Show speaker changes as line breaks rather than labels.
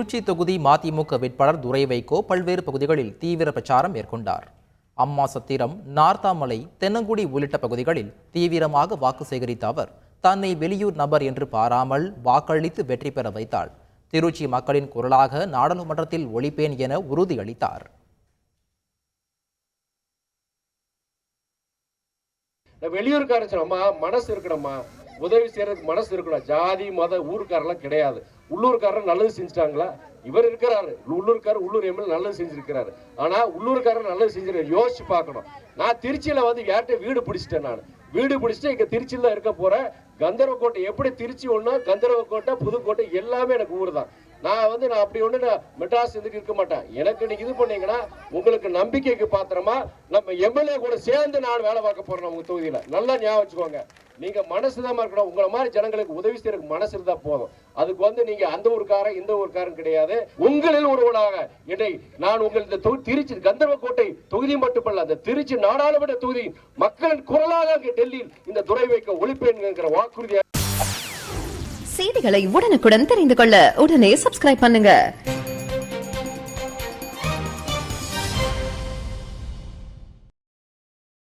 திருச்சி தொகுதி மதிமுக வேட்பாளர் துரை வைகோ பல்வேறு பகுதிகளில் தீவிர பிரச்சாரம் மேற்கொண்டார். அம்மா சத்திரம் நார்த்தாமலை தென்னங்குடி உள்ளிட்ட பகுதிகளில் தீவிரமாக வாக்கு சேகரித்த அவர் தன்னை வெளியூர் நபர் என்று பாராமல் வாக்களித்து வெற்றி பெற வைத்தாள். திருச்சி மக்களின் குரலாக நாடாளுமன்றத்தில் ஒழிப்பேன் என உறுதியளித்தார்.
இந்த சொன்னம்மா மனசு இருக்கணும்மா. உதவி செய்யறதுக்கு மனசு இருக்கணும். ஜாதி மத ஊருக்காரெல்லாம் கிடையாது. உள்ளூர்காரர் நல்லது செஞ்சுட்டாங்களா? இவர் இருக்கிறாரு. உள்ளூர்காரர் உள்ளூர் எம்எல் நல்லது செஞ்சிருக்கிறாரு. ஆனா உள்ளூர்காரர் நல்லது செஞ்சிருக்காரு யோசிச்சு பார்க்கணும். நான் திருச்சியில வந்து யார்கிட்ட வீடு பிடிச்சிட்டேன் நான்? வீடு பிடிச்சிட்டு இங்க திருச்சியில தான் இருக்க போறேன். கந்தரவக்கோட்டை எப்படி திருச்சி ஒண்ணு கந்தரவக்கோட்டை புதுக்கோட்டை எல்லாமே எனக்கு ஊர் தான் நான் வந்து நான் அப்படி ஒன்று நான் மெட்ராஸ் இதுக்கு இருக்க மாட்டேன். எனக்கு நீங்க இது பண்ணீங்கன்னா உங்களுக்கு நம்பிக்கைக்கு பாத்திரமா நம்ம எம்எல்ஏ கூட சேர்ந்து நான் வேலை பார்க்க போறேன் உங்க தொகுதியில. நல்லா ஞாபகம் வச்சுக்கோங்க. நீங்க மனசுதான் இருக்கணும். உங்களை மாதிரி ஜனங்களுக்கு உதவி செய்யறதுக்கு மனசு இருந்தா போதும். அதுக்கு வந்து நீங்க அந்த ஊருக்காரன் இந்த ஊருக்காரன் கிடையாது. உங்களில் ஒருவனாக என்னை நான் உங்கள் இந்த திருச்சி திருச்சி கந்தர்வக்கோட்டை தொகுதி மட்டுமல்ல அந்த திருச்சி நாடாளுமன்ற தொகுதி மக்களின் குரலாக டெல்லியில் இந்த துறை வைக்க ஒழிப்பேன் என்கிற
செய்திகளை உடனுக்குடன் தெரிந்து கொள்ள உடனே சப்ஸ்கிரைப் பண்ணுங்க.